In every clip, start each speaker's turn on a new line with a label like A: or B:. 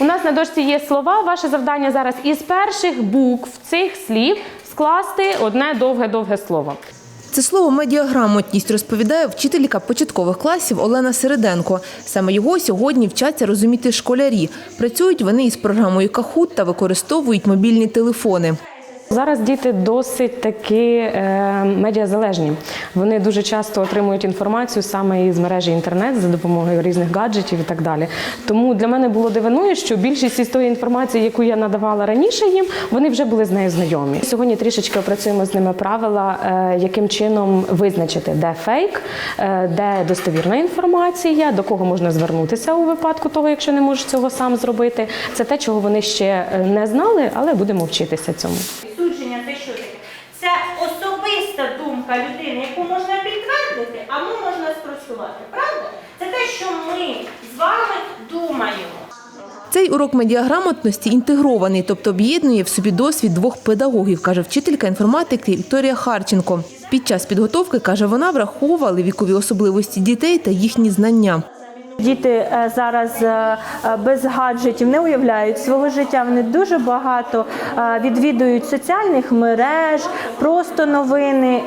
A: У нас на дошці є слова. Ваше завдання зараз із перших букв цих слів скласти одне довге-довге слово.
B: Це слово медіаграмотність розповідає вчителька початкових класів Олена Середенко. Саме його сьогодні вчаться розуміти школярі. Працюють вони із програмою Кахут та використовують мобільні телефони.
A: Зараз діти досить таки е, медіазалежні. Вони дуже часто отримують інформацію саме із мережі інтернет за допомогою різних гаджетів і так далі. Тому для мене було дивиною, що більшість із тої інформації, яку я надавала раніше їм, вони вже були з нею знайомі. Сьогодні трішечки опрацюємо з ними правила, е, яким чином визначити, де фейк, е, де достовірна інформація, до кого можна звернутися у випадку того, якщо не можеш цього сам зробити. Це те, чого вони ще не знали, але будемо вчитися цьому.
C: Судження це що таке? Це особиста думка людини, яку можна підтвердити, а му можна спростувати. Правда? Це те, що ми з вами думаємо.
B: Цей урок медіаграмотності інтегрований, тобто об'єднує в собі досвід двох педагогів, каже вчителька інформатики Вікторія Харченко. Під час підготовки, каже вона, враховували вікові особливості дітей та їхні знання.
D: Діти е, зараз е, е, без гаджетів не уявляють свого життя. Вони дуже багато відвідують соціальних мереж, просто новини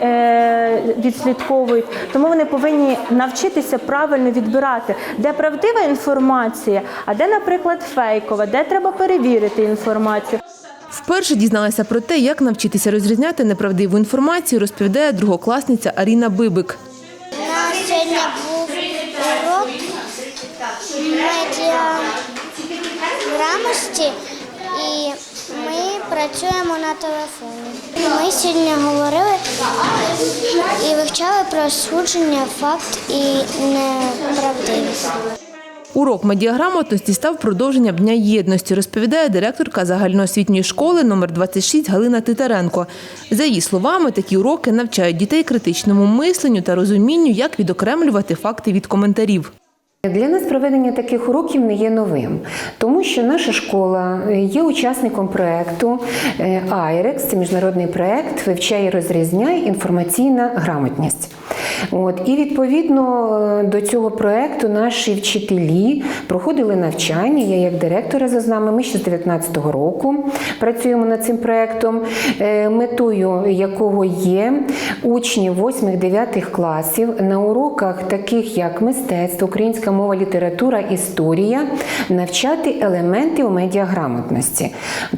D: відслідковують. Тому вони повинні навчитися правильно відбирати, де правдива інформація, а де, наприклад, фейкова, де треба перевірити інформацію.
B: Вперше дізналася про те, як навчитися розрізняти неправдиву інформацію, розповідає другокласниця Аріна Бибик.
E: У нас сьогодні був урок медіаграмотності і ми працюємо на телефоні. Ми сьогодні говорили і вивчали про судження, факт і неправдивість.
B: Урок медіаграмотності став продовженням Дня єдності, розповідає директорка загальноосвітньої школи номер 26 Галина Титаренко. За її словами, такі уроки навчають дітей критичному мисленню та розумінню, як відокремлювати факти від коментарів.
F: Для нас проведення таких уроків не є новим, тому що наша школа є учасником проєкту АйРЕКС, це міжнародний проєкт, вивчає і інформаційна грамотність. От, і відповідно е, до цього проєкту наші вчителі проходили навчання. Я як директор разом з нами, ми ще з 19-го року працюємо над цим проєктом, е, метою якого є учні 8-9 класів на уроках, таких як мистецтво, українська мова, література, історія, навчати елементи у медіаграмотності.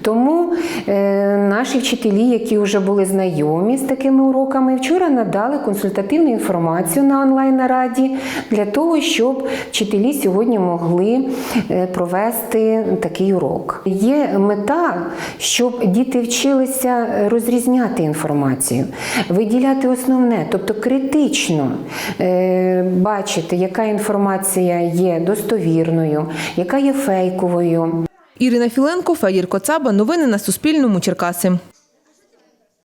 F: Тому е, наші вчителі, які вже були знайомі з такими уроками, вчора надали консультативну інформацію на онлайн-нараді для того, щоб вчителі сьогодні могли е, провести такий урок. Є мета, щоб діти вчилися розрізняти інформацію, виділяти основне, тобто критично е, бачити, яка інформація є достовірною, яка є фейковою.
B: Ірина Філенко, Федір Коцаба. Новини на Суспільному. Черкаси.